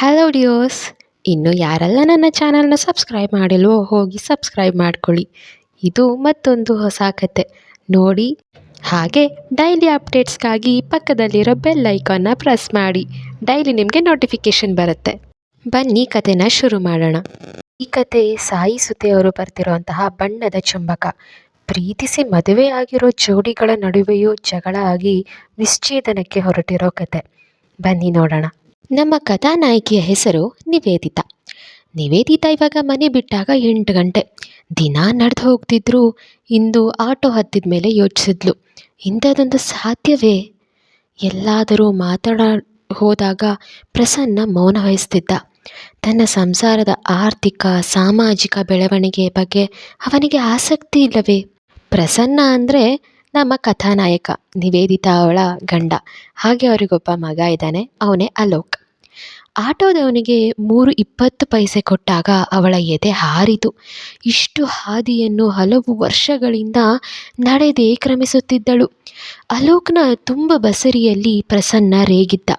Hello ಡಿಯೋಸ್ ಇನ್ನು ಯಾರೆಲ್ಲ ನನ್ನ ಚಾನಲ್ನ ಸಬ್ಸ್ಕ್ರೈಬ್ ಮಾಡಿಲ್ವೋ ಹೋಗಿ ಸಬ್ಸ್ಕ್ರೈಬ್ ಮಾಡ್ಕೊಳ್ಳಿ. ಇದು ಮತ್ತೊಂದು ಹೊಸ ಕತೆ. ನೋಡಿ, ಹಾಗೆ ಡೈಲಿ ಅಪ್ಡೇಟ್ಸ್ಗಾಗಿ ಪಕ್ಕದಲ್ಲಿರೋ ಬೆಲ್ ಐಕಾನ್ನ ಪ್ರೆಸ್ ಮಾಡಿ. ಡೈಲಿ ನಿಮಗೆ ನೋಟಿಫಿಕೇಷನ್ ಬರುತ್ತೆ. ಬನ್ನಿ ಕತೆನ ಶುರು ಮಾಡೋಣ. ಈ ಕತೆ ಸಾಯಿ ಸುತೆಯವರು ಬರ್ತಿರೋಂತಹ ಬಣ್ಣದ ಚುಂಬಕ. ಪ್ರೀತಿಸಿ ಮದುವೆಯಾಗಿರೋ ಜೋಡಿಗಳ ನಡುವೆಯೂ ಜಗಳ ಆಗಿ ನಿಶ್ಚೇತನಕ್ಕೆ ಹೊರಟಿರೋ ಕತೆ. ಬನ್ನಿ ನೋಡೋಣ. ನಮ್ಮ ಕಥಾನಾಯಕಿಯ ಹೆಸರು ನಿವೇದಿತ. ನಿವೇದಿತ ಇವಾಗ ಮನೆ ಬಿಟ್ಟಾಗ ಎಂಟು ಗಂಟೆ. ದಿನ ನಡೆದು ಹೋಗ್ತಿದ್ರು. ಇಂದು ಆಟೋ ಹತ್ತಿದ ಮೇಲೆ ಯೋಚಿಸಿದ್ಲು. ಇಂಥದ್ದೊಂದು ಸಾಧ್ಯವೇ? ಎಲ್ಲಾದರೂ ಮಾತಾಡ ಹೋದಾಗ ಪ್ರಸನ್ನ ಮೌನ ವಹಿಸ್ತಿದ್ದ. ತನ್ನ ಸಂಸಾರದ ಆರ್ಥಿಕ, ಸಾಮಾಜಿಕ ಬೆಳವಣಿಗೆ ಬಗ್ಗೆ ಅವನಿಗೆ ಆಸಕ್ತಿ ಇಲ್ಲವೇ? ಪ್ರಸನ್ನ ಅಂದರೆ ನಮ್ಮ ಕಥಾನಾಯಕ, ನಿವೇದಿತಾ ಅವಳ ಗಂಡ. ಹಾಗೆ ಅವರಿಗೊಬ್ಬ ಮಗ ಇದ್ದಾನೆ. ಅವನೇ ಅಲೋಕ್. ಆಟೋದವನಿಗೆ ಮೂರು ಇಪ್ಪತ್ತು ಪೈಸೆ ಕೊಟ್ಟಾಗ ಅವಳ ಎದೆ ಹಾರಿತು. ಇಷ್ಟು ಹಾದಿಯನ್ನು ಹಲವು ವರ್ಷಗಳಿಂದ ನಡೆದೇ ಕ್ರಮಿಸುತ್ತಿದ್ದಳು. ಅಲೋಕ್ನ ತುಂಬ ಬಸರಿಯಲ್ಲಿ ಪ್ರಸನ್ನ ರೇಗಿದ್ದ.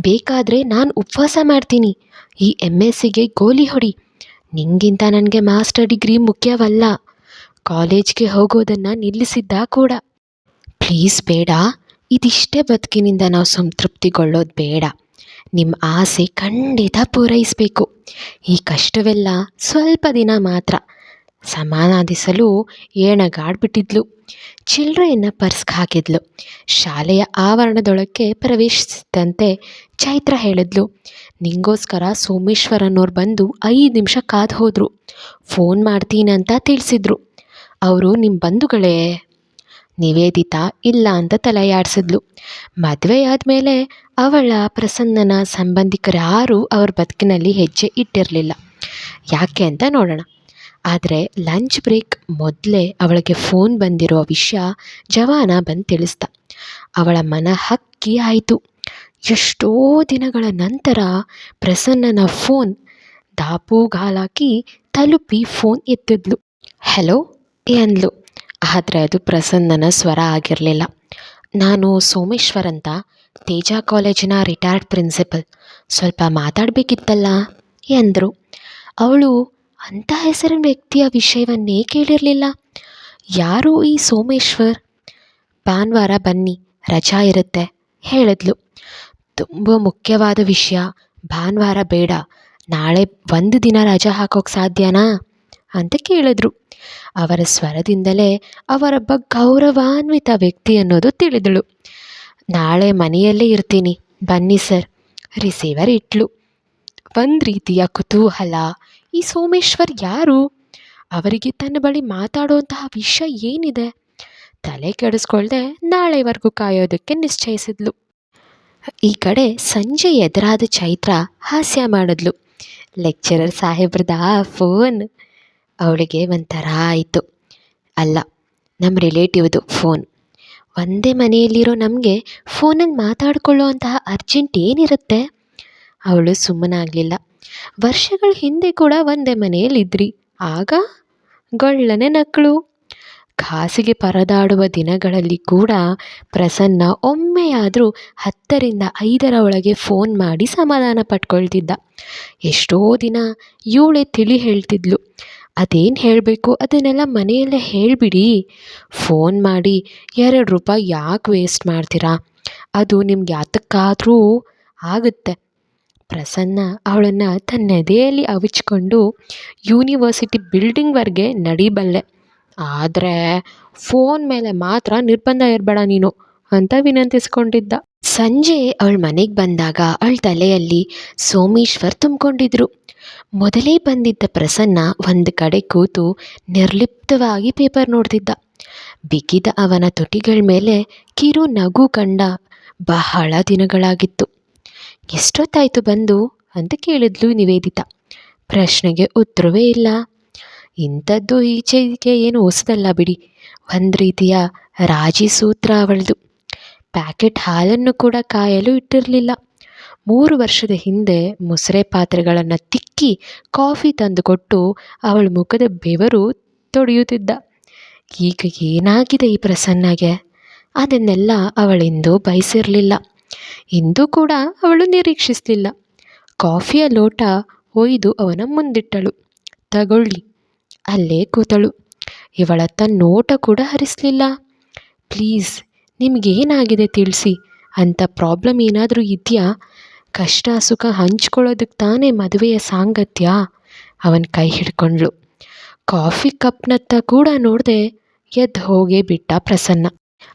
ಬೇಕಾದರೆ ನಾನು ಉಪವಾಸ ಮಾಡ್ತೀನಿ. ಈ ಎಂ ಎಸ್ ಸಿಗೆ ಗೋಲಿ ಹೊಡಿ. ನಿಂಗಿಂತ ನನಗೆ ಮಾಸ್ಟರ್ ಡಿಗ್ರಿ ಮುಖ್ಯವಲ್ಲ. ಕಾಲೇಜ್ಗೆ ಹೋಗೋದನ್ನು ನಿಲ್ಲಿಸಿದ್ದ ಕೂಡ. ಪ್ಲೀಸ್ ಬೇಡ. ಇದಿಷ್ಟೇ ಬದುಕಿನಿಂದ ನಾವು ಸಂತೃಪ್ತಿಗೊಳ್ಳೋದು ಬೇಡ. ನಿಮ್ಮ ಆಸೆ ಖಂಡಿತ ಪೂರೈಸಬೇಕು. ಈ ಕಷ್ಟವೆಲ್ಲ ಸ್ವಲ್ಪ ದಿನ ಮಾತ್ರ. ಸಮಾನಾಧಿಸಲು ಏಣಗಾಡ್ಬಿಟ್ಟಿದ್ಲು. ಚಿಲ್ಲರೆಯನ್ನು ಪರ್ಸ್ಗೆ ಹಾಕಿದ್ಲು. ಶಾಲೆಯ ಆವರಣದೊಳಕ್ಕೆ ಪ್ರವೇಶಿಸಿದಂತೆ ಚೈತ್ರ ಹೇಳಿದ್ಲು. ನಿಂಗೋಸ್ಕರ ಸೋಮೇಶ್ವರನವ್ರು ಬಂದು ಐದು ನಿಮಿಷ ಕಾದು ಹೋದರು ಫೋನ್ ಅಂತ ತಿಳಿಸಿದ್ರು. ಅವರು ನಿಮ್ಮ ಬಂಧುಗಳೇ? ನಿವೇದಿತಾ ಇಲ್ಲ ಅಂತ ತಲೆಯಾಡಿಸಿದ್ಲು. ಮದುವೆ ಆದಮೇಲೆ ಅವಳ ಪ್ರಸನ್ನನ ಸಂಬಂಧಿಕರು ಯಾರೂ ಅವ್ರ ಬದುಕಿನಲ್ಲಿ ಹೆಜ್ಜೆ ಇಟ್ಟಿರಲಿಲ್ಲ. ಯಾಕೆ ಅಂತ ನೋಡೋಣ. ಆದರೆ ಲಂಚ್ ಬ್ರೇಕ್ ಮೊದಲೇ ಅವಳಿಗೆ ಫೋನ್ ಬಂದಿರೋ ವಿಷಯ ಜವಾನ ಬಂದು ತಿಳಿಸ್ದ. ಅವಳ ಮನ ಹಕ್ಕಿ ಆಯಿತು. ಎಷ್ಟೋ ದಿನಗಳ ನಂತರ ಪ್ರಸನ್ನನ ಫೋನ್ ದಾಪುಗಾಲಾಕಿ ತಲುಪಿ ಫೋನ್ ಎತ್ತಿದ್ಲು. ಹೆಲೋ ಎಂದ್ಲು ಆದರೆ ಅದು ಪ್ರಸನ್ನನ ಸ್ವರ ಆಗಿರಲಿಲ್ಲ. ನಾನು ಸೋಮೇಶ್ವರ್ ಅಂತ ತೇಜ ಕಾಲೇಜಿನ ರಿಟೈರ್ಡ್ ಪ್ರಿನ್ಸಿಪಲ್ ಸ್ವಲ್ಪ ಮಾತಾಡಬೇಕಿತ್ತಲ್ಲ? ಎಂದರು. ಅವಳು ಅಂಥ ಹೆಸರಿನ ವ್ಯಕ್ತಿಯ ವಿಷಯವನ್ನೇ ಕೇಳಿರಲಿಲ್ಲ. ಯಾರು ಈ ಸೋಮೇಶ್ವರ್? ಭಾನುವಾರ ಬನ್ನಿ, ರಜಾ ಇರುತ್ತೆ, ಹೇಳಿದ್ಲು. ತುಂಬ ಮುಖ್ಯವಾದ ವಿಷಯ, ಭಾನುವಾರ ಬೇಡ. ನಾಳೆ ಒಂದು ದಿನ ರಜಾ ಹಾಕೋಕ್ಕೆ ಸಾಧ್ಯನಾ? ಅಂತ ಕೇಳಿದ್ರು. ಅವರ ಸ್ವರದಿಂದಲೇ ಅವರೊಬ್ಬ ಗೌರವಾನ್ವಿತ ವ್ಯಕ್ತಿ ಅನ್ನೋದು ತಿಳಿದಳು. ನಾಳೆ ಮನೆಯಲ್ಲೇ ಇರ್ತೀನಿ. ಬನ್ನಿ ಸರ್, ರಿಸೀವರ್ ಇಟ್ಲು. ಒಂದು ರೀತಿಯ ಕುತೂಹಲ, ಈ ಸೋಮೇಶ್ವರ್ ಯಾರು? ಅವರಿಗೆ ತನ್ನ ಬಳಿ ಮಾತಾಡುವಂತಹ ವಿಷಯ ಏನಿದೆ? ತಲೆ ಕೆಡಿಸ್ಕೊಳ್ದೆ ನಾಳೆವರೆಗೂ ಕಾಯೋದಕ್ಕೆ ನಿಶ್ಚಯಿಸಿದ್ಲು. ಈ ಕಡೆ ಸಂಜೆ ಎದುರಾದ ಚೈತ್ರ ಹಾಸ್ಯ ಮಾಡಿದ್ಲು. ಲೆಕ್ಚರರ್ ಸಾಹೇಬ್ರದ ಫೋನ್ ಅವಳಿಗೆ ಒಂಥರ ಆಯಿತು. ಅಲ್ಲ ನಮ್ಮ ರಿಲೇಟಿವ್ದು ಫೋನ್. ಒಂದೇ ಮನೆಯಲ್ಲಿರೋ ನಮಗೆ ಫೋನಲ್ಲಿ ಮಾತಾಡಿಕೊಳ್ಳೋ ಅಂತಹ ಅರ್ಜೆಂಟ್ ಏನಿರುತ್ತೆ? ಅವಳು ಸುಮ್ಮನಾಗಲಿಲ್ಲ. ವರ್ಷಗಳ ಹಿಂದೆ ಕೂಡ ಒಂದೇ ಮನೆಯಲ್ಲಿದ್ರಿ. ಆಗ? ಗೊಳ್ಳನೆ ನಕ್ಕಳು ಖಾಸಿಗೆ ಪರದಾಡುವ ದಿನಗಳಲ್ಲಿ ಕೂಡ ಪ್ರಸನ್ನ ಒಮ್ಮೆಯಾದರೂ ಹತ್ತರಿಂದ ಐದರ ಒಳಗೆ ಫೋನ್ ಮಾಡಿ ಸಮಾಧಾನ ಪಟ್ಕೊಳ್ತಿದ್ದ. ಎಷ್ಟೋ ದಿನ ಇವಳೇ ತಿಳಿ ಹೇಳ್ತಿದ್ಲು. ಅದೇನು ಹೇಳಬೇಕು? ಅದನ್ನೆಲ್ಲ ಮನೆಯಲ್ಲೇ ಹೇಳಿಬಿಡಿ. ಫೋನ್ ಮಾಡಿ, ಎರಡು ರೂಪಾಯಿ ಯಾಕೆ ವೇಸ್ಟ್ ಮಾಡ್ತೀರಾ? ಅದು ನಿಮ್ಗೆ ಯಾತಕ್ಕಾದರೂ ಆಗುತ್ತೆ. ಪ್ರಸನ್ನ ಅವಳನ್ನು ತನ್ನ ಎದೆಯಲ್ಲಿ ಅವಿಚ್ಕೊಂಡು ಯೂನಿವರ್ಸಿಟಿ ಬಿಲ್ಡಿಂಗ್ವರೆಗೆ ನಡಿಬಲ್ಲೆ. ಆದರೆ, ಫೋನ್ ಮೇಲೆ ಮಾತ್ರ ನಿರ್ಬಂಧ ಇರಬೇಡ ನೀನು ಅಂತ ವಿನಂತಿಸ್ಕೊಂಡಿದ್ದ. ಸಂಜೆ ಅವಳ ಮನೆಗೆ ಬಂದಾಗ ಅವಳ ತಲೆಯಲ್ಲಿ ಸೋಮೇಶ್ವರ್ ತುಂಬಿಕೊಂಡಿದ್ರು. ಮೊದಲೇ ಬಂದಿದ್ದ ಪ್ರಸನ್ನ ಒಂದು ಕಡೆ ಕೂತು ನಿರ್ಲಿಪ್ತವಾಗಿ ಪೇಪರ್ ನೋಡ್ತಿದ್ದ. ಬಿಗಿದ ಅವನ ತುಟಿಗಳ ಮೇಲೆ ಕಿರು ನಗು ಕಂಡ ಬಹಳ ದಿನಗಳಾಗಿತ್ತು. ಎಷ್ಟೊತ್ತಾಯಿತು ಬಂದು? ಅಂತ ಕೇಳಿದ್ಲು ನಿವೇದಿತ. ಪ್ರಶ್ನೆಗೆ ಉತ್ತರವೇ ಇಲ್ಲ. ಇಂಥದ್ದು ಈಚೆಗೆ ಏನು ಹೊಸದಲ್ಲ ಬಿಡಿ. ಒಂದು ರೀತಿಯ ರಾಜಿ ಸೂತ್ರ ಅವಳದು. ಪ್ಯಾಕೆಟ್ ಹಾಲನ್ನು ಕೂಡ ಕಾಯಲು ಇಟ್ಟಿರಲಿಲ್ಲ. ಮೂರು ವರ್ಷದ ಹಿಂದೆ ಮೊಸರೆ ಪಾತ್ರೆಗಳನ್ನು ತಿಕ್ಕಿ ಕಾಫಿ ತಂದುಕೊಟ್ಟು ಅವಳ ಮುಖದ ಬೆವರು ತೊಡೆಯುತ್ತಿದ್ದ. ಈಗ ಏನಾಗಿದೆ ಈ ಪ್ರಸನ್ನಗೆ? ಅದನ್ನೆಲ್ಲ ಅವಳಿಂದು ಬಯಸಿರಲಿಲ್ಲ. ಇಂದು ಕೂಡ ಅವಳು ನಿರೀಕ್ಷಿಸಲಿಲ್ಲ ಕಾಫಿಯ ಲೋಟ ಒಯ್ದು ಅವನ ಮುಂದಿಟ್ಟಳು. ತಗೊಳ್ಳಿ. ಅಲ್ಲೇ ಕೂತಳು. ಇವಳತ್ತ ನೋಟ ಕೂಡ ಹರಿಸಲಿಲ್ಲ. ಪ್ಲೀಸ್ ನಿಮಗೇನಾಗಿದೆ ತಿಳಿಸಿ? ಅಂಥ ಪ್ರಾಬ್ಲಮ್ ಏನಾದರೂ ಇದೆಯಾ? ಕಷ್ಟ ಸುಖ ಹಂಚ್ಕೊಳ್ಳೋದಕ್ಕೆ ತಾನೇ ಮದುವೆಯ ಸಾಂಗತ್ಯ? ಅವನ ಕೈ ಹಿಡ್ಕೊಂಡ್ಳು. ಕಾಫಿ ಕಪ್ನತ್ತ ಕೂಡ ನೋಡದೆ ಎದ್ದು ಹೋಗೇ ಬಿಟ್ಟ ಪ್ರಸನ್ನ.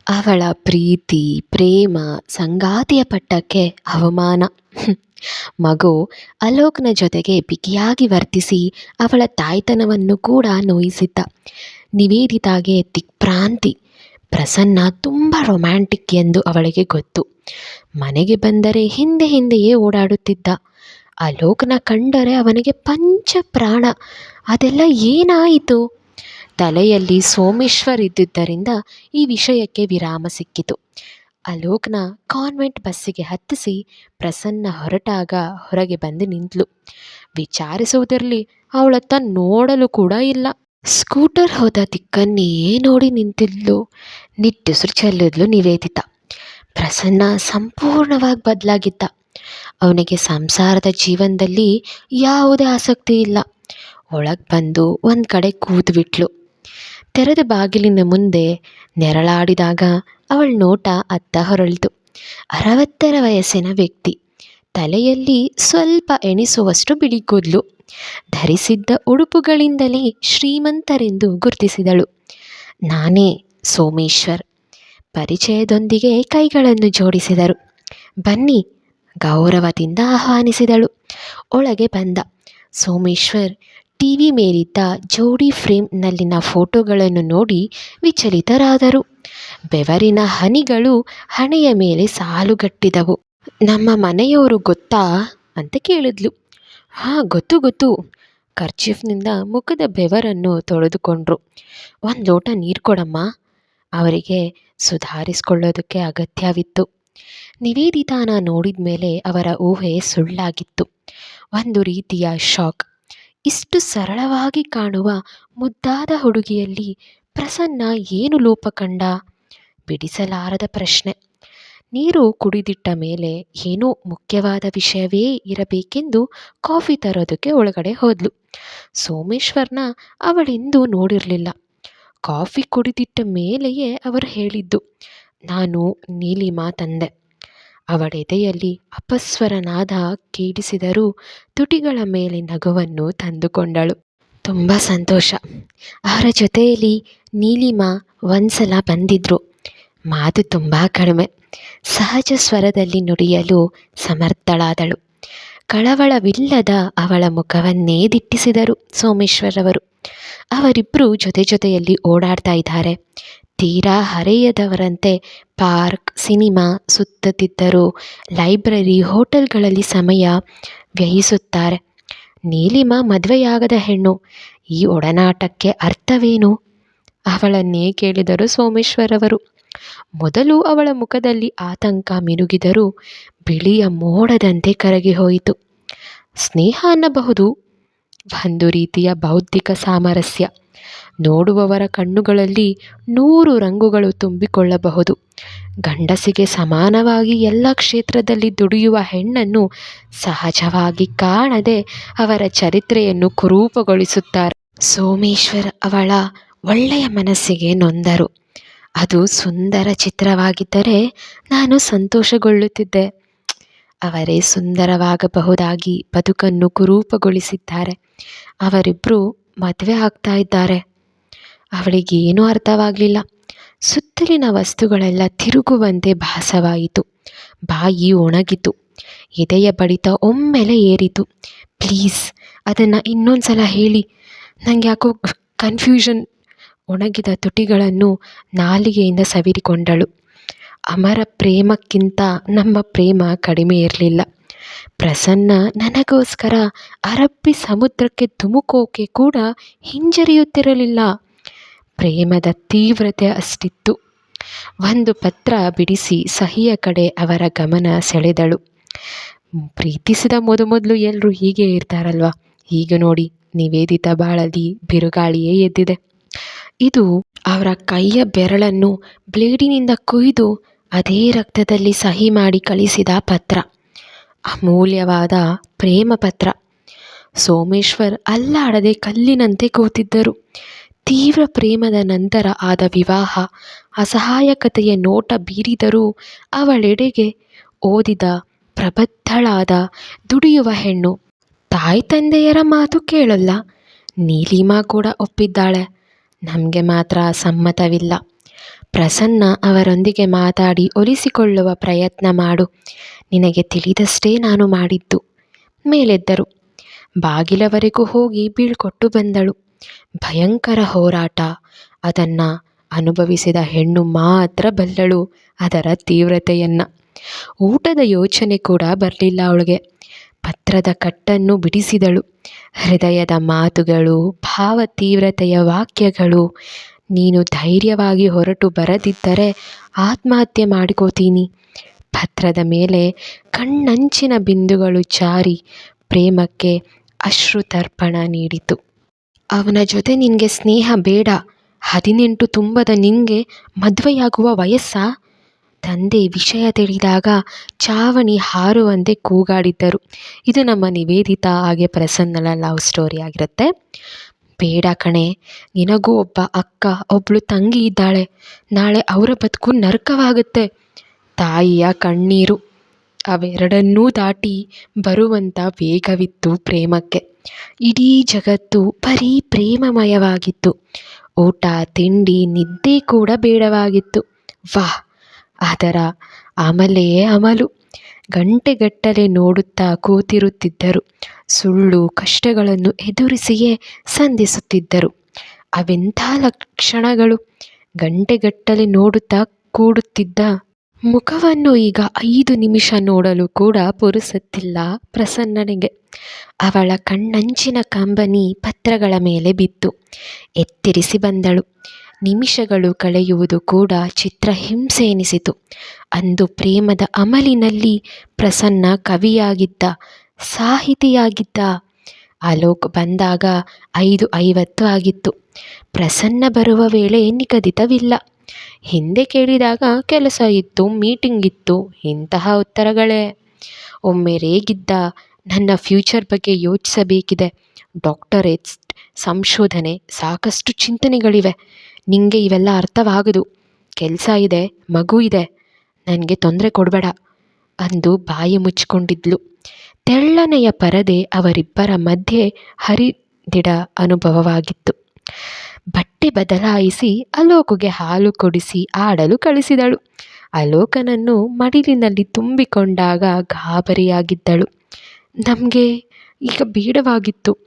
ಅವಳ ಪ್ರೀತಿ, ಪ್ರೇಮ, ಸಂಗಾತಿಯ ಪಟ್ಟಕ್ಕೆ ಅವಮಾನ. ಮಗು ಅಲೋಕ್ನ ಜೊತೆಗೆ ಬಿಗಿಯಾಗಿ ವರ್ತಿಸಿ ಅವಳ ತಾಯ್ತನವನ್ನು ಕೂಡ ನೋಯಿಸಿದ್ದ. ನಿವೇದಿತಾಗೆ ದಿಕ್ಭ್ರಾಂತಿ ಪ್ರಸನ್ನ ತುಂಬ ರೊಮ್ಯಾಂಟಿಕ್ ಎಂದು ಅವಳಿಗೆ ಗೊತ್ತು. ಮನೆಗೆ ಬಂದರೆ ಹಿಂದೆ ಹಿಂದೆಯೇ ಓಡಾಡುತ್ತಿದ್ದ. ಅಲೋಕನ ಕಂಡರೆ ಅವನಿಗೆ ಪಂಚ ಪ್ರಾಣ ಅದೆಲ್ಲ ಏನಾಯಿತು? ತಲೆಯಲ್ಲಿ ಸೋಮೇಶ್ವರ್ ಇದ್ದುದರಿಂದ ಈ ವಿಷಯಕ್ಕೆ ವಿರಾಮ ಸಿಕ್ಕಿತು. ಅಲೋಕ್ನ ಕಾನ್ವೆಂಟ್ ಬಸ್ಸಿಗೆ ಹತ್ತಿಸಿ ಪ್ರಸನ್ನ ಹೊರಟಾಗ ಹೊರಗೆ ಬಂದು ನಿಂತಳು ವಿಚಾರಿಸುವುದರಲ್ಲಿ ಅವಳತ್ತ ನೋಡಲು ಕೂಡ ಇಲ್ಲ. ಸ್ಕೂಟರ್ ಹೋದ ದಿಕ್ಕನ್ನೇ ನೋಡಿ ನಿಂತಿದ್ಲು. ನಿಟ್ಟುಸಿರು ಚೆಲ್ಲಿದ್ಲು ನಿವೇದಿತ. ಪ್ರಸನ್ನ ಸಂಪೂರ್ಣವಾಗಿ ಬದಲಾಗಿದ್ದ. ಅವನಿಗೆ ಸಂಸಾರದ ಜೀವನದಲ್ಲಿ ಯಾವುದೇ ಆಸಕ್ತಿ ಇಲ್ಲ. ಒಳಗೆ ಬಂದು ಒಂದು ಕಡೆ ಕೂತ್ಬಿಟ್ಲು ತೆರೆದ ಬಾಗಿಲಿನ ಮುಂದೆ ನೆರಳಾಡಿದಾಗ ಅವಳ ನೋಟ ಅತ್ತ ಹೊರಳಿತು. ಅರವತ್ತರ ವಯಸ್ಸಿನ ವ್ಯಕ್ತಿ. ತಲೆಯಲ್ಲಿ ಸ್ವಲ್ಪ ಎಣಿಸುವಷ್ಟು ಬಿಳಿ ಕೂದಲು. ಧರಿಸಿದ್ದ ಉಡುಪುಗಳಿಂದಲೇ ಶ್ರೀಮಂತರೆಂದು ಗುರುತಿಸಿದಳು. ನಾನೇ ಸೋಮೇಶ್ವರ್. ಪರಿಚಯದೊಂದಿಗೆ ಕೈಗಳನ್ನು ಜೋಡಿಸಿದರು. ಬನ್ನಿ, ಗೌರವದಿಂದ ಆಹ್ವಾನಿಸಿದಳು. ಒಳಗೆ ಬಂದ. ಸೋಮೇಶ್ವರ್ ಟಿ ವಿ ಮೇಲಿದ್ದ ಜೋಡಿ ಫ್ರೇಮ್ನಲ್ಲಿನ ಫೋಟೋಗಳನ್ನು ನೋಡಿ ವಿಚಲಿತರಾದರು. ಬೆವರಿನ ಹನಿಗಳು ಹಣೆಯ ಮೇಲೆ ಸಾಲುಗಟ್ಟಿದವು. ನಮ್ಮ ಮನೆಯವರು ಗೊತ್ತಾ? ಅಂತ ಕೇಳಿದ್ಲು. ಹಾಂ, ಗೊತ್ತು ಗೊತ್ತು. ಕರ್ಚೀಫ್ನಿಂದ ಮುಖದ ಬೆವರನ್ನು ತೊಳೆದುಕೊಂಡ್ರು. ಒಂದು ಲೋಟ ನೀರು ಕೊಡಮ್ಮ. ಅವರಿಗೆ ಸುಧಾರಿಸಿಕೊಳ್ಳೋದಕ್ಕೆ ಅಗತ್ಯವಿತ್ತು. ನಿವೇದಿತಾನ ನೋಡಿದ ಮೇಲೆ ಅವರ ಊಹೆ ಸುಳ್ಳಾಗಿತ್ತು. ಒಂದು ರೀತಿಯ ಶಾಕ್. ಇಷ್ಟು ಸರಳವಾಗಿ ಕಾಣುವ ಮುದ್ದಾದ ಹುಡುಗಿಯಲ್ಲಿ ಪ್ರಸನ್ನ ಏನು ಲೋಪ ಕಂಡ? ಬಿಡಿಸಲಾರದ ಪ್ರಶ್ನೆ. ನೀರು ಕುಡಿದಿಟ್ಟ ಮೇಲೆ ಏನೋ ಮುಖ್ಯವಾದ ವಿಷಯವೇ ಇರಬೇಕೆಂದು ಕಾಫಿ ತರೋದಕ್ಕೆ ಒಳಗಡೆ ಹೋದ್ಲು. ಸೋಮೇಶ್ವರ್ನ ಅವಳಿಂದು ನೋಡಿರಲಿಲ್ಲ. ಕಾಫಿ ಕುಡಿದಿಟ್ಟ ಮೇಲೆಯೇ ಅವರು ಹೇಳಿದ್ದು, ನಾನು ನೀಲಿಮಾ ತಂದೆ. ಅವಳೆದೆಯಲ್ಲಿ ಅಪಸ್ವರನಾದ ಕೇಳಿಸಿದರೂ ತುಟಿಗಳ ಮೇಲೆ ನಗುವನ್ನು ತಂದುಕೊಂಡಳು. ತುಂಬ ಸಂತೋಷ. ಅವರ ಜೊತೆಯಲ್ಲಿ ನೀಲಿಮಾ ಒಂದ್ಸಲ ಬಂದಿದ್ರು. ಮಾತು ತುಂಬ ಕಡಿಮೆ. ಸಹಜ ಸ್ವರದಲ್ಲಿ ನುಡಿಯಲು ಸಮರ್ಥಳಾದಳು. ಕಳವಳವಿಲ್ಲದ ಅವಳ ಮುಖವನ್ನೇ ದಿಟ್ಟಿಸಿದರು ಸೋಮೇಶ್ವರವರು. ಅವರಿಬ್ಬರು ಜೊತೆ ಜೊತೆಯಲ್ಲಿ ಓಡಾಡ್ತಾ ಇದ್ದಾರೆ. ತೀರಾ ಹರೆಯದವರಂತೆ ಪಾರ್ಕ್, ಸಿನಿಮಾ ಸುತ್ತುತ್ತಿದ್ದರು ಲೈಬ್ರರಿ, ಹೋಟೆಲ್ಗಳಲ್ಲಿ ಸಮಯ ವ್ಯಯಿಸುತ್ತಾರೆ. ನೀಲಿಮಾ ಮದುವೆಯಾಗದ ಹೆಣ್ಣು. ಈ ಒಡನಾಟಕ್ಕೆ ಅರ್ಥವೇನು? ಅವಳನ್ನೇ ಕೇಳಿದರು ಸೋಮೇಶ್ವರವರು. ಮೊದಲು ಅವಳ ಮುಖದಲ್ಲಿ ಆತಂಕ ಮಿನುಗಿದರೂ ಬಿಳಿಯ ಮೋಡದಂತೆ ಕರಗಿ ಹೋಯಿತು. ಸ್ನೇಹ ಅನ್ನಬಹುದು ಒಂದು ರೀತಿಯ ಬೌದ್ಧಿಕ ಸಾಮರಸ್ಯ. ನೋಡುವವರ ಕಣ್ಣುಗಳಲ್ಲಿ ನೂರು ರಂಗುಗಳು ತುಂಬಿಕೊಳ್ಳಬಹುದು. ಗಂಡಸಿಗೆ ಸಮಾನವಾಗಿ ಎಲ್ಲ ಕ್ಷೇತ್ರದಲ್ಲಿ ದುಡಿಯುವ ಹೆಣ್ಣನ್ನು ಸಹಜವಾಗಿ ಕಾಣದೆ ಅವರ ಚರಿತ್ರೆಯನ್ನು ಕುರೂಪಗೊಳಿಸುತ್ತಾರೆ. ಸೋಮೇಶ್ವರ್ ಅವಳ ಒಳ್ಳೆಯ ಮನಸ್ಸಿಗೆ ನೊಂದರು. ಅದು ಸುಂದರ ಚಿತ್ರವಾಗಿದ್ದರೆ ನಾನು ಸಂತೋಷಗೊಳ್ಳುತ್ತಿದ್ದೆ. ಅವರೇ ಸುಂದರವಾಗಬಹುದಾಗಿ ಬದುಕನ್ನು ಕುರೂಪಗೊಳಿಸಿದ್ದಾರೆ. ಅವರಿಬ್ಬರು ಮದುವೆ ಆಗ್ತಾ ಇದ್ದಾರೆ. ಅವಳಿಗೇನೂ ಅರ್ಥವಾಗಲಿಲ್ಲ. ಸುತ್ತಲಿನ ವಸ್ತುಗಳೆಲ್ಲ ತಿರುಗುವಂತೆ ಭಾಸವಾಯಿತು. ಬಾಯಿ ಒಣಗಿತು. ಎದೆಯ ಬಡಿತ ಒಮ್ಮೆಲೆ ಏರಿತು. ಪ್ಲೀಸ್, ಅದನ್ನು ಇನ್ನೊಂದು ಸಲ ಹೇಳಿ. ನನಗೆ ಯಾಕೋ ಕನ್ಫ್ಯೂಷನ್ ಒಣಗಿದ ತುಟಿಗಳನ್ನು ನಾಲಿಗೆಯಿಂದ ಸವಿರಿಕೊಂಡಳು ಅಮರ ಪ್ರೇಮಕ್ಕಿಂತ ನಮ್ಮ ಪ್ರೇಮ ಕಡಿಮೆ ಇರಲಿಲ್ಲ. ಪ್ರಸನ್ನ, ನನಗೋಸ್ಕರ ಅರಬ್ಬಿ ಸಮುದ್ರಕ್ಕೆ ಧುಮುಕೋಕೆ ಕೂಡ ಹಿಂಜರಿಯುತ್ತಿರಲಿಲ್ಲ. ಪ್ರೇಮದ ತೀವ್ರತೆ ಅಷ್ಟಿತ್ತು. ಒಂದು ಪತ್ರ ಬಿಡಿಸಿ ಸಹಿಯ ಕಡೆ ಅವರ ಗಮನ ಸೆಳೆದಳು. ಪ್ರೀತಿಸಿದ ಮೊದಮೊದಲು ಎಲ್ಲರೂ ಹೀಗೆ ಇರ್ತಾರಲ್ವ? ಈಗ ನೋಡಿ, ನಿವೇದಿತ ಬಾಳಲಿ, ಬಿರುಗಾಳಿಯೇ ಎದ್ದಿದೆ. ಇದು ಅವರ ಕೈಯ ಬೆರಳನ್ನು ಬ್ಲೇಡಿನಿಂದ ಕೊಯ್ದು ಅದೇ ರಕ್ತದಲ್ಲಿ ಸಹಿ ಮಾಡಿ ಕಳಿಸಿದ ಪತ್ರ. ಅಮೂಲ್ಯವಾದ ಪ್ರೇಮ ಪತ್ರ. ಸೋಮೇಶ್ವರ್ ಅಲ್ಲಾಡದೆ ಕಲ್ಲಿನಂತೆ ಕೂತಿದ್ದರು. ತೀವ್ರ ಪ್ರೇಮದ ನಂತರ ಆದ ವಿವಾಹ, ಅಸಹಾಯಕತೆಯ ನೋಟ ಬೀರಿದರೂ ಅವಳೆಡೆಗೆ ಓದಿದ ಪ್ರಬದ್ಧಳಾದ ದುಡಿಯುವ ಹೆಣ್ಣು ತಾಯಿ ತಂದೆಯರ ಮಾತು ಕೇಳಲ್ಲ, ನೀಲಿಮಾ ಕೂಡ ಒಪ್ಪಿದ್ದಾಳೆ. ನಮಗೆ ಮಾತ್ರ ಸಮ್ಮತವಿಲ್ಲ. ಪ್ರಸನ್ನ ಅವರೊಂದಿಗೆ ಮಾತಾಡಿ ಒಲಿಸಿಕೊಳ್ಳುವ ಪ್ರಯತ್ನ ಮಾಡು. ನಿನಗೆ ತಿಳಿದಷ್ಟೇ ನಾನು ಮಾಡಿದ್ದು. ಮೇಲೆದ್ದರು. ಬಾಗಿಲವರೆಗೂ ಹೋಗಿ ಬೀಳ್ಕೊಟ್ಟು ಬಂದಳು. ಭಯಂಕರ ಹೋರಾಟ. ಅದನ್ನು ಅನುಭವಿಸಿದ ಹೆಣ್ಣು ಮಾತ್ರ ಬಲ್ಲಳು ಅದರ ತೀವ್ರತೆಯನ್ನು. ಊಟದ ಯೋಚನೆ ಕೂಡ ಬರಲಿಲ್ಲ ಅವಳಿಗೆ. ಪತ್ರದ ಕಟ್ಟನ್ನು ಬಿಡಿಸಿದಳು. ಹೃದಯದ ಮಾತುಗಳು ಭಾವ ತೀವ್ರತೆಯ ವಾಕ್ಯಗಳು, ನೀನು ಧೈರ್ಯವಾಗಿ ಹೊರಟು ಬರದಿದ್ದರೆ ಆತ್ಮಹತ್ಯೆ ಮಾಡಿಕೋತೀನಿ ಪತ್ರದ ಮೇಲೆ ಕಣ್ಣಂಚಿನ ಬಿಂದುಗಳು ಜಾರಿ ಪ್ರೇಮಕ್ಕೆ ಅಶ್ರುತರ್ಪಣ ನೀಡಿತು. ಅವನ ಜೊತೆ ನಿನಗೆ ಸ್ನೇಹ ಬೇಡ. ಹದಿನೆಂಟು ತುಂಬದ ನಿನಗೆ ಮದುವೆಯಾಗುವ ವಯಸ್ಸಾ? ತಂದೆ ವಿಷಯ ತಿಳಿದಾಗ ಚಾವಣಿ ಹಾರುವಂತೆ ಕೂಗಾಡಿದ್ದರು. ಇದು ನಮ್ಮ ನಿವೇದಿತಾ ಹಾಗೆ ಪ್ರಸನ್ನಲ ಲವ್ ಸ್ಟೋರಿ ಆಗಿರುತ್ತೆ. ಬೇಡ ಕಣೆ, ನಿನಗೂ ಒಬ್ಬ ಅಕ್ಕ ಒಬ್ಬಳು ತಂಗಿ ಇದ್ದಾಳೆ. ನಾಳೆ ಅವರ ಬದುಕು ನರಕವಾಗುತ್ತೆ. ತಾಯಿಯ ಕಣ್ಣೀರು. ಅವೆರಡನ್ನೂ ದಾಟಿ ಬರುವಂಥ ವೇಗವಿತ್ತು ಪ್ರೇಮಕ್ಕೆ. ಇಡೀ ಜಗತ್ತು ಬರೀ ಪ್ರೇಮಮಯವಾಗಿತ್ತು. ಊಟ, ತಿಂಡಿ, ನಿದ್ದೆ ಕೂಡ ಬೇಡವಾಗಿತ್ತು. ವಾಹ್! ಅದರ ಅಮಲೆಯೇ ಅಮಲು. ಗಂಟೆಗಟ್ಟಲೆ ನೋಡುತ್ತಾ ಕೂತಿರುತ್ತಿದ್ದರು. ಸುಳ್ಳು ಕಷ್ಟಗಳನ್ನು ಎದುರಿಸಿಯೇ ಸಂಧಿಸುತ್ತಿದ್ದರು. ಅವೆಂಥ ಲಕ್ಷಣಗಳು? ಗಂಟೆಗಟ್ಟಲೆ ನೋಡುತ್ತಾ ಕೂಡುತ್ತಿದ್ದ ಮುಖವನ್ನು ಈಗ ಐದು ನಿಮಿಷ ನೋಡಲು ಕೂಡ ಪುರುಸತ್ತಿಲ್ಲ ಪ್ರಸನ್ನನಿಗೆ. ಅವಳ ಕಣ್ಣಂಚಿನ ಕಂಬನಿ ಪತ್ರಗಳ ಮೇಲೆ ಬಿತ್ತು. ಎತ್ತಿರಿಸಿ ಬಂದಳು. ನಿಮಿಷಗಳು ಕಳೆಯುವುದು ಕೂಡ ಚಿತ್ರಹಿಂಸೆ ಎನಿಸಿತು. ಅಂದು ಪ್ರೇಮದ ಅಮಲಿನಲ್ಲಿ ಪ್ರಸನ್ನ ಕವಿಯಾಗಿದ್ದ, ಸಾಹಿತಿಯಾಗಿದ್ದ ಅಲೋಕ್ ಬಂದಾಗ ಐದು ಐವತ್ತು ಆಗಿತ್ತು. ಪ್ರಸನ್ನ ಬರುವ ವೇಳೆ ನಿಗದಿತವಿಲ್ಲ. ಹಿಂದೆ ಕೇಳಿದಾಗ ಕೆಲಸ ಇತ್ತು, ಮೀಟಿಂಗ್ ಇತ್ತು, ಇಂತಹ ಉತ್ತರಗಳೇ. ಒಮ್ಮೆ ರೇಗಿದ್ದ, ನನ್ನ ಫ್ಯೂಚರ್ ಬಗ್ಗೆ ಯೋಚಿಸಬೇಕಿದೆ. ಡಾಕ್ಟರೇಟ್ಸ್ ಸಂಶೋಧನೆ ಸಾಕಷ್ಟು ಚಿಂತನೆಗಳಿವೆ. ನಿಂಗೆ ಇವೆಲ್ಲ ಅರ್ಥವಾಗದು. ಕೆಲಸ ಇದೆ, ಮಗು ಇದೆ. ನನಗೆ ತೊಂದರೆ ಕೊಡಬೇಡ ಅಂದು ಬಾಯಿ ಮುಚ್ಚಿಕೊಂಡಿದ್ಲು. ತೆಳ್ಳನೆಯ ಪರದೆ ಅವರಿಬ್ಬರ ಮಧ್ಯೆ ಹರಿದಿಡ ಅನುಭವವಾಗಿತ್ತು. ಬಟ್ಟೆ ಬದಲಾಯಿಸಿ ಅಲೋಕುಗೆ ಹಾಲು ಕೊಡಿಸಿ ಆಡಲು ಕಳಿಸಿದಳು. ಅಲೋಕನನ್ನು ಮಡಿಲಿನಲ್ಲಿ ತುಂಬಿಕೊಂಡಾಗ ಗಾಬರಿಯಾಗಿದ್ದಳು. ನಮಗೆ ಈಗ ಬೇಡವಾಗಿತ್ತು.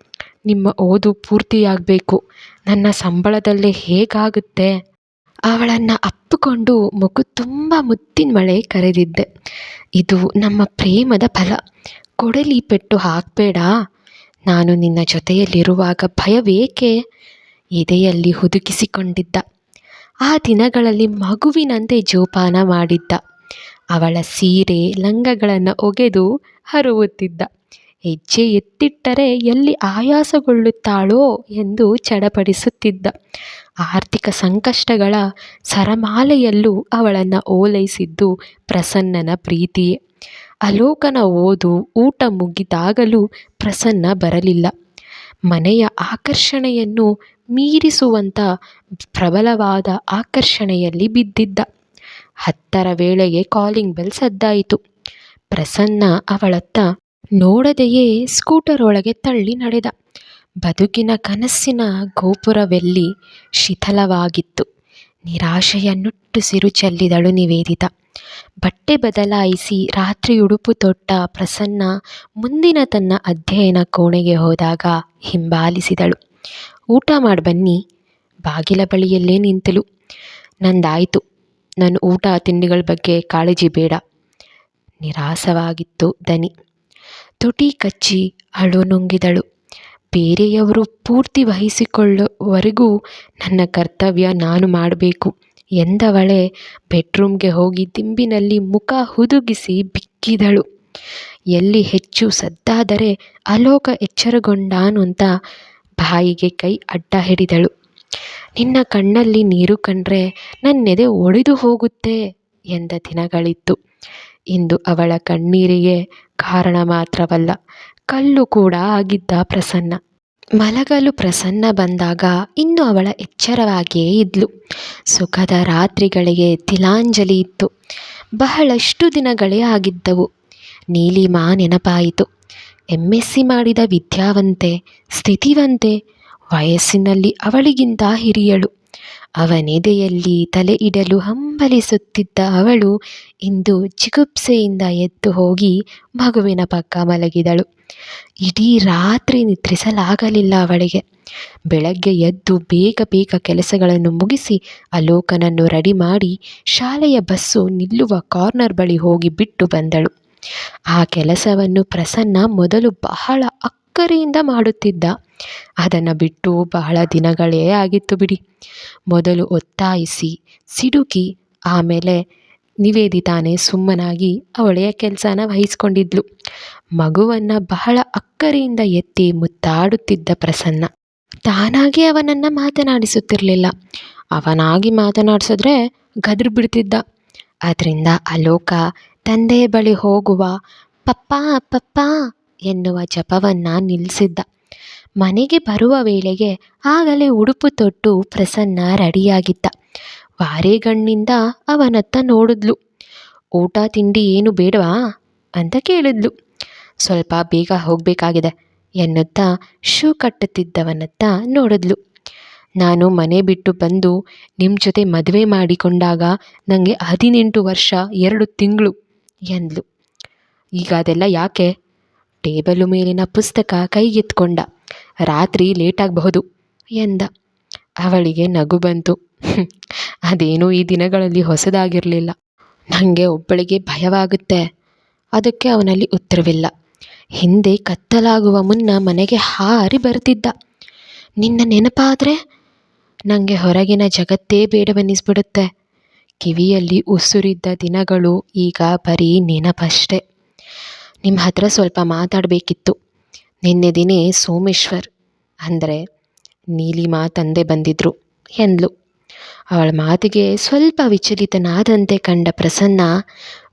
ನಿಮ್ಮ ಓದು ಪೂರ್ತಿಯಾಗಬೇಕು. ನನ್ನ ಸಂಬಳದಲ್ಲಿ ಹೇಗಾಗುತ್ತೆ? ಅವಳನ್ನು ಅಪ್ಪಿಕೊಂಡು ಮಗು ತುಂಬ ಮುತ್ತಿನ ಮಳೆ ಕರೆದಿದ್ದೆ. ಇದು ನಮ್ಮ ಪ್ರೇಮದ ಫಲ. ಕೊಡಲಿ ಪೆಟ್ಟು ಹಾಕಬೇಡ. ನಾನು ನಿನ್ನ ಜೊತೆಯಲ್ಲಿರುವಾಗ ಭಯವೇಕೆ? ಎದೆಯಲ್ಲಿ ಹುದುಕಿಸಿಕೊಂಡಿದ್ದ ಆ ದಿನಗಳಲ್ಲಿ ಮಗುವಿನಂತೆ ಜೋಪಾನ ಮಾಡಿದ್ದ. ಅವಳ ಸೀರೆ ಲಂಗಗಳನ್ನು ಒಗೆದು ಹರುವುತ್ತಿದ್ದ. ಹೆಜ್ಜೆ ಎತ್ತಿಟ್ಟರೆ ಎಲ್ಲಿ ಆಯಾಸಗೊಳ್ಳುತ್ತಾಳೋ ಎಂದು ಚಡಪಡಿಸುತ್ತಿದ್ದ. ಆರ್ಥಿಕ ಸಂಕಷ್ಟಗಳ ಸರಮಾಲೆಯಲ್ಲೂ ಅವಳನ್ನು ಓಲೈಸಿದ್ದು ಪ್ರಸನ್ನನ ಪ್ರೀತಿಯೇ. ಅಲೋಕನ ಓದು ಊಟ ಮುಗಿದಾಗಲೂ ಪ್ರಸನ್ನ ಬರಲಿಲ್ಲ. ಮನೆಯ ಆಕರ್ಷಣೆಯನ್ನು ಮೀರಿಸುವಂಥ ಪ್ರಬಲವಾದ ಆಕರ್ಷಣೆಯಲ್ಲಿ ಬಿದ್ದಿದ್ದ. ಹತ್ತರ ವೇಳೆಗೆ ಕಾಲಿಂಗ್ ಬೆಲ್ ಸದ್ದಾಯಿತು. ಪ್ರಸನ್ನ ಅವಳತ್ತ ನೋಡದೆಯೇ ಸ್ಕೂಟರ್ ಒಳಗೆ ತಳ್ಳಿ ನಡೆದ. ಬದುಕಿನ ಕನಸಿನ ಗೋಪುರವೆಲ್ಲಿ ಶಿಥಲವಾಗಿತ್ತು. ನಿರಾಶೆಯ ನುಟ್ಟುಸಿರು ಚೆಲ್ಲಿದಳು ನಿವೇದಿತ. ಬಟ್ಟೆ ಬದಲಾಯಿಸಿ ರಾತ್ರಿ ಉಡುಪು ತೊಟ್ಟ ಪ್ರಸನ್ನ ಮುಂದಿನ ತನ್ನ ಅಧ್ಯಯನ ಕೋಣೆಗೆ ಹೋದಾಗ ಹಿಂಬಾಲಿಸಿದಳು. ಊಟ ಮಾಡಿ ಬನ್ನಿ. ಬಾಗಿಲ ಬಳಿಯಲ್ಲೇ ನಿಂತಳು ನಂದಾಯಿತು. ನನ್ನ ಊಟ ತಿಂಡಿಗಳ ಬಗ್ಗೆ ಕಾಳಜಿ ಬೇಡ. ನಿರಾಸವಾಗಿತ್ತು ದನಿ ತುಟಿ ಕಚ್ಚಿ ಅಳು ನುಂಗಿದಳು. ಬೇರೆಯವರು ಪೂರ್ತಿ ವಹಿಸಿಕೊಳ್ಳುವವರೆಗೂ ನನ್ನ ಕರ್ತವ್ಯ ನಾನು ಮಾಡಬೇಕು ಎಂದವಳೆ ಬೆಡ್ರೂಮ್ಗೆ ಹೋಗಿ ದಿಂಬಿನಲ್ಲಿ ಮುಖ ಹುದುಗಿಸಿ ಬಿಕ್ಕಿದಳು. ಎಲ್ಲಿ ಹೆಚ್ಚು ಸದ್ದಾದರೆ ಅಲೋಕ ಎಚ್ಚರಗೊಂಡಾನು ಅಂತ ಬಾಯಿಗೆ ಕೈ ಅಡ್ಡ ಹಿಡಿದಳು. ನಿನ್ನ ಕಣ್ಣಲ್ಲಿ ನೀರು ಕಂಡ್ರೆ ನನ್ನೆದೆ ಒಡೆದು ಹೋಗುತ್ತೆ ಎಂದ ದಿನಗಳಿತ್ತು. ಇಂದು ಅವಳ ಕಣ್ಣೀರಿಗೆ ಕಾರಣ ಮಾತ್ರವಲ್ಲ, ಕಲ್ಲು ಕೂಡ ಆಗಿದ್ದ ಪ್ರಸನ್ನ. ಮಲಗಲು ಪ್ರಸನ್ನ ಬಂದಾಗ ಇನ್ನು ಅವಳ ಎಚ್ಚರವಾಗಿಯೇ ಇದ್ಲು. ಸುಖದ ರಾತ್ರಿಗಳಿಗೆ ತಿಲಾಂಜಲಿ ಇತ್ತು. ಬಹಳಷ್ಟು ದಿನಗಳೇ ಆಗಿದ್ದವು. ನೀಲಿಮಾ ನೆನಪಾಯಿತು. ಎಂ ಮಾಡಿದ ವಿದ್ಯಾವಂತೆ, ಸ್ಥಿತಿವಂತೆ, ವಯಸ್ಸಿನಲ್ಲಿ ಅವಳಿಗಿಂತ ಹಿರಿಯಳು. ಅವನೆದೆಯಲ್ಲಿ ತಲೆ ಇಡಲು ಹಂಬಲಿಸುತ್ತಿದ್ದ ಅವಳು ಇಂದು ಚಿಗುಪ್ಸೆಯಿಂದ ಎದ್ದು ಹೋಗಿ ಮಗುವಿನ ಪಕ್ಕ ಮಲಗಿದಳು. ಇಡೀ ರಾತ್ರಿ ನಿದ್ರಿಸಲಾಗಲಿಲ್ಲ ಅವಳಿಗೆ. ಬೆಳಗ್ಗೆ ಎದ್ದು ಬೇಗ ಬೇಗ ಕೆಲಸಗಳನ್ನು ಮುಗಿಸಿ ಅಲೋಕನನ್ನು ರೆಡಿ ಮಾಡಿ ಶಾಲೆಯ ಬಸ್ಸು ನಿಲ್ಲುವ ಕಾರ್ನರ್ ಬಳಿ ಹೋಗಿ ಬಿಟ್ಟು ಬಂದಳು. ಆ ಕೆಲಸವನ್ನು ಪ್ರಸನ್ನ ಮೊದಲು ಬಹಳ ಅಕ್ಕರೆಯಿಂದ ಮಾಡುತ್ತಿದ್ದ. ಅದನ್ನು ಬಿಟ್ಟು ಬಹಳ ದಿನಗಳೇ ಆಗಿತ್ತು ಬಿಡಿ. ಮೊದಲು ಒತ್ತಾಯಿಸಿ, ಸಿಡುಕಿ, ಆಮೇಲೆ ನಿವೇದಿತಾನೇ ಸುಮ್ಮನಾಗಿ ಅವಳೆಯ ಕೆಲಸನ ವಹಿಸ್ಕೊಂಡಿದ್ಲು. ಮಗುವನ್ನು ಬಹಳ ಅಕ್ಕರೆಯಿಂದ ಎತ್ತಿ ಮುತ್ತಾಡುತ್ತಿದ್ದ ಪ್ರಸನ್ನ ತಾನಾಗಿ ಅವನನ್ನು ಮಾತನಾಡಿಸುತ್ತಿರಲಿಲ್ಲ. ಅವನಾಗಿ ಮಾತನಾಡಿಸಿದ್ರೆ ಗದ್ರು ಬಿಡ್ತಿದ್ದ. ಅದರಿಂದ ಅಲೋಕ ತಂದೆಯ ಬಳಿ ಹೋಗುವ ಪಪ್ಪಾ ಪಪ್ಪಾ ಎನ್ನುವ ಜಪವನ್ನು ನಿಲ್ಲಿಸಿದ್ದ ಮನೆಗೆ ಬರುವ ವೇಳೆಗೆ ಆಗಲೇ ಉಡುಪು ತೊಟ್ಟು ಪ್ರಸನ್ನ ರೆಡಿಯಾಗಿದ್ದ. ವಾರೆಗಣ್ಣಿಂದ ಅವನತ್ತ ನೋಡಿದ್ಲು. ಊಟ ತಿಂಡಿ ಏನು ಬೇಡವಾ? ಅಂತ ಕೇಳಿದ್ಲು. ಸ್ವಲ್ಪ ಬೇಗ ಹೋಗಬೇಕಾಗಿದೆ ಎನ್ನುತ್ತಾ ಶೂ ಕಟ್ಟುತ್ತಿದ್ದವನತ್ತ ನೋಡಿದ್ಲು. ನಾನು ಮನೆ ಬಿಟ್ಟು ಬಂದು ನಿಮ್ಮ ಜೊತೆ ಮದುವೆ ಮಾಡಿಕೊಂಡಾಗ ನನಗೆ ಹದಿನೆಂಟು ವರ್ಷ ಎರಡು ತಿಂಗಳು ಎಂದ್ಲು. ಈಗ ಅದೆಲ್ಲ ಯಾಕೆ? ಟೇಬಲು ಮೇಲಿನ ಪುಸ್ತಕ ಕೈಗೆತ್ಕೊಂಡ. ರಾತ್ರಿ ಲೇಟಾಗಬಹುದು ಎಂದ. ಅವಳಿಗೆ ನಗು ಬಂತು. ಅದೇನೂ ಈ ದಿನಗಳಲ್ಲಿ ಹೊಸದಾಗಿರಲಿಲ್ಲ. ನನಗೆ ಒಬ್ಬಳಿಗೆ ಭಯವಾಗುತ್ತೆ. ಅದಕ್ಕೆ ಅವನಲ್ಲಿ ಉತ್ತರವಿಲ್ಲ. ಹಿಂದೆ ಕತ್ತಲಾಗುವ ಮುನ್ನ ಮನೆಗೆ ಹಾರಿ ಬರ್ತಿದ್ದ ನಿನ್ನ ನೆನಪಾದರೆ? ನನಗೆ ಹೊರಗಿನ ಜಗತ್ತೇ ಬೇಡವೆನ್ನಿಸ್ಬಿಡುತ್ತೆ ಕಿವಿಯಲ್ಲಿ ಉಸುರಿದ್ದ ದಿನಗಳು ಈಗ ಬರೀ ನೆನಪಷ್ಟೆ. ನಿಮ್ಮ ಹತ್ರ ಸ್ವಲ್ಪ ಮಾತಾಡಬೇಕಿತ್ತು. ನಿನ್ನೆ ದಿನೇ ಸೋಮೇಶ್ವರ್ ಅಂದರೆ ನೀಲಿಮಾ ತಂದೆ ಬಂದಿದ್ರು ಎಂದ್ಲು. ಅವಳ ಮಾತಿಗೆ ಸ್ವಲ್ಪ ವಿಚಲಿತನಾದಂತೆ ಕಂಡ ಪ್ರಸನ್ನ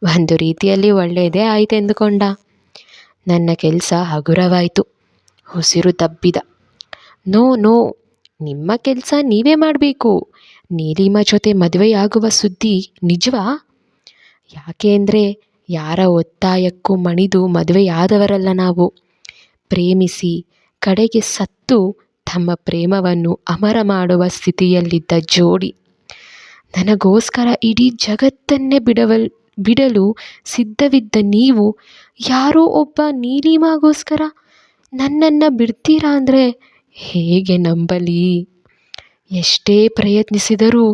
ಒಂದು ರೀತಿಯಲ್ಲಿ ಒಳ್ಳೆಯದೇ ಆಯಿತು ಎಂದುಕೊಂಡ. ನನ್ನ ಕೆಲಸ ಹಗುರವಾಯಿತು, ಉಸಿರು ತಬ್ಬಿದ. ನೋ ನೋ, ನಿಮ್ಮ ಕೆಲಸ ನೀವೇ ಮಾಡಬೇಕು. ನೀಲಿಮಾ ಜೊತೆ ಮದುವೆಯಾಗುವ ಸುದ್ದಿ ನಿಜವಾ? ಯಾಕೆ ಅಂದರೆ ಯಾರ ಒತ್ತಾಯಕ್ಕೂ ಮಣಿದು ಮದುವೆಯಾದವರಲ್ಲ ನಾವು. ಪ್ರೇಮಿಸಿ, ಕಡೆಗೆ ಸತ್ತು ತಮ್ಮ ಪ್ರೇಮವನ್ನು ಅಮರ ಮಾಡುವ ಸ್ಥಿತಿಯಲ್ಲಿದ್ದ ಜೋಡಿ. ನನಗೋಸ್ಕರ ಇಡೀ ಜಗತ್ತನ್ನೇ ಬಿಡವಲ್, ಬಿಡಲು ಸಿದ್ಧವಿದ್ದ ನೀವು, ಯಾರೋ ಒಬ್ಬ ನೀಲಿಮಾಗೋಸ್ಕರ ನನ್ನನ್ನು ಬಿಡ್ತೀರಾ ಅಂದರೆ ಹೇಗೆ ನಂಬಲಿ? ಎಷ್ಟೇ ಪ್ರಯತ್ನಿಸಿದರೂ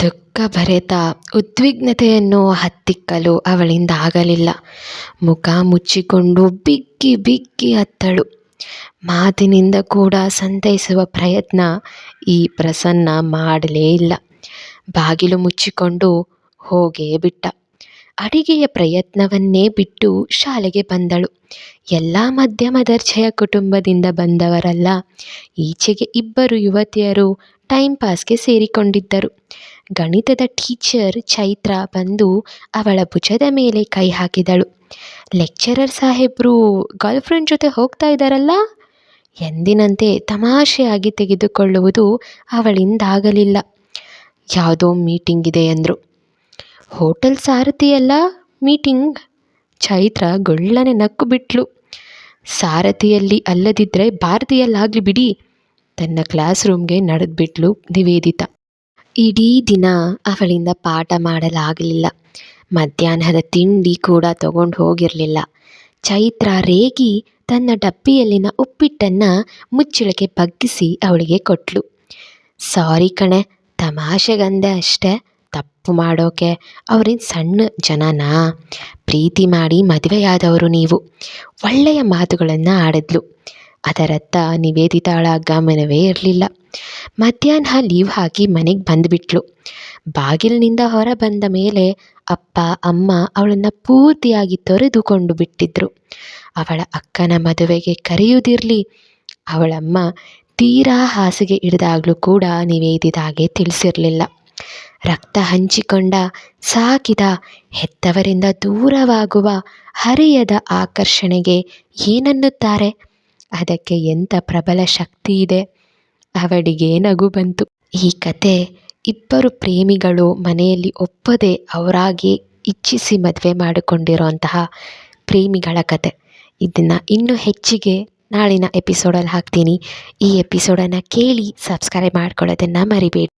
ದುಃಖ ಭರಿತ ಉದ್ವಿಗ್ನತೆಯನ್ನು ಹತ್ತಿಕ್ಕಲು ಅವಳಿಂದ ಆಗಲಿಲ್ಲ. ಮುಖ ಮುಚ್ಚಿಕೊಂಡು ಬಿಕ್ಕಿ ಬಿಕ್ಕಿ ಅತ್ತಳು. ಮಾತಿನಿಂದ ಕೂಡ ಸಂತೈಸುವ ಪ್ರಯತ್ನ ಈ ಪ್ರಸನ್ನ ಮಾಡಲೇ ಇಲ್ಲ. ಬಾಗಿಲು ಮುಚ್ಚಿಕೊಂಡು ಹೋಗೇ ಬಿಟ್ಟ. ಅಡಿಗೆಯ ಪ್ರಯತ್ನವನ್ನೇ ಬಿಟ್ಟು ಶಾಲೆಗೆ ಬಂದಳು. ಎಲ್ಲ ಮಧ್ಯಮ ದರ್ಜೆಯ ಕುಟುಂಬದಿಂದ ಬಂದವರಲ್ಲ, ಈಚೆಗೆ ಇಬ್ಬರು ಯುವತಿಯರು ಟೈಮ್ ಪಾಸ್ಗೆ ಸೇರಿಕೊಂಡಿದ್ದರು. ಗಣಿತದ ಟೀಚರ್ ಚೈತ್ರ ಬಂದು ಅವಳ ಭುಜದ ಮೇಲೆ ಕೈ ಹಾಕಿದಳು. ಲೆಕ್ಚರರ್ ಸಾಹೇಬರು ಗರ್ಲ್ ಫ್ರೆಂಡ್ ಜೊತೆ ಹೋಗ್ತಾ ಇದ್ದಾರಲ್ಲ? ಎಂದಿನಂತೆ ತಮಾಷೆಯಾಗಿ ತೆಗೆದುಕೊಳ್ಳುವುದು ಅವಳಿಂದಾಗಲಿಲ್ಲ. ಯಾವುದೋ ಮೀಟಿಂಗ್ ಇದೆ ಅಂದರು. ಹೋಟೆಲ್ ಸಾರಥಿಯಲ್ಲ ಮೀಟಿಂಗ್? ಚೈತ್ರ ಗೊಳ್ಳನೆ ನಕ್ಕು ಬಿಟ್ಲು. ಸಾರಥಿಯಲ್ಲಿ ಅಲ್ಲದಿದ್ದರೆ ಭಾರತೀಯಲ್ಲಾಗಲಿ ಬಿಡಿ. ತನ್ನ ಕ್ಲಾಸ್ ರೂಮ್ಗೆ ನಡೆದ್ಬಿಟ್ಲು ನಿವೇದಿತ. ಇಡೀ ದಿನ ಅವಳಿಂದ ಪಾಠ ಮಾಡಲಾಗಲಿಲ್ಲ. ಮಧ್ಯಾಹ್ನದ ತಿಂಡಿ ಕೂಡ ತಗೊಂಡು ಹೋಗಿರಲಿಲ್ಲ. ಚೈತ್ರ ರೇಗಿ ತನ್ನ ಡಬ್ಬಿಯಲ್ಲಿನ ಉಪ್ಪಿಟ್ಟನ್ನು ಮುಚ್ಚಳಕ್ಕೆ ಬಗ್ಗಿಸಿ ಅವಳಿಗೆ ಕೊಟ್ಲು. ಸಾರಿ ಕಣೆ ತಮಾಷೆಗಂದೆ ಅಷ್ಟೇ. ತಪ್ಪು ಮಾಡೋಕೆ ಅವ್ರಿನ ಸಣ್ಣ ಜನನಾ? ಪ್ರೀತಿ ಮಾಡಿ ಮದುವೆಯಾದವರು ನೀವು. ಒಳ್ಳೆಯ ಮಾತುಗಳನ್ನು ಆಡಿದ್ಲು. ಅದರತ್ತ ನಿವೇದಿತಾಳ ಗಮನವೇ ಇರಲಿಲ್ಲ. ಮಧ್ಯಾಹ್ನ ಲೀವ್ ಹಾಕಿ ಮನೆಗೆ ಬಂದುಬಿಟ್ಲು. ಬಾಗಿಲಿನಿಂದ ಹೊರ ಬಂದ ಮೇಲೆ ಅಪ್ಪ, ಅಮ್ಮ ಅವಳನ್ನು ಪೂರ್ತಿಯಾಗಿ ತೊರೆದುಕೊಂಡು ಬಿಟ್ಟಿದ್ರು. ಅವಳ ಅಕ್ಕನ ಮದುವೆಗೆ ಕರೆಯುವುದಿರಲಿ, ಅವಳಮ್ಮ ತೀರಾ ಹಾಸಿಗೆ ಹಿಡಿದಾಗಲೂ ಕೂಡ ನಿವೇದಿತಾಗೆ ತಿಳಿಸಿರಲಿಲ್ಲ. ರಕ್ತ ಹಂಚಿಕೊಂಡ, ಸಾಕಿದ, ಹೆತ್ತವರಿಂದ ದೂರವಾಗುವ ಹರಿಯದ ಆಕರ್ಷಣೆಗೆ ಏನನ್ನುತ್ತಾರೆ? ಅದಕ್ಕೆ ಎಂಥ ಪ್ರಬಲ ಶಕ್ತಿ ಇದೆ? ಅವಳಿಗೆ ನಗು ಬಂತು. ಈ ಕತೆ ಇಬ್ಬರು ಪ್ರೇಮಿಗಳು ಮನೆಯಲ್ಲಿ ಒಪ್ಪದೆ ಅವರಾಗಿ ಇಚ್ಛಿಸಿ ಮದುವೆ ಮಾಡಿಕೊಂಡಿರುವಂತಹ ಪ್ರೇಮಿಗಳ ಕತೆ. ಇದನ್ನು ಇನ್ನೂ ಹೆಚ್ಚಿಗೆ ನಾಳಿನ ಎಪಿಸೋಡಲ್ಲಿ ಹಾಕ್ತೀನಿ. ಈ ಎಪಿಸೋಡನ್ನು ಕೇಳಿ ಸಬ್ಸ್ಕ್ರೈಬ್ ಮಾಡ್ಕೊಳ್ಳೋದನ್ನು ಮರಿಬೇಡಿ.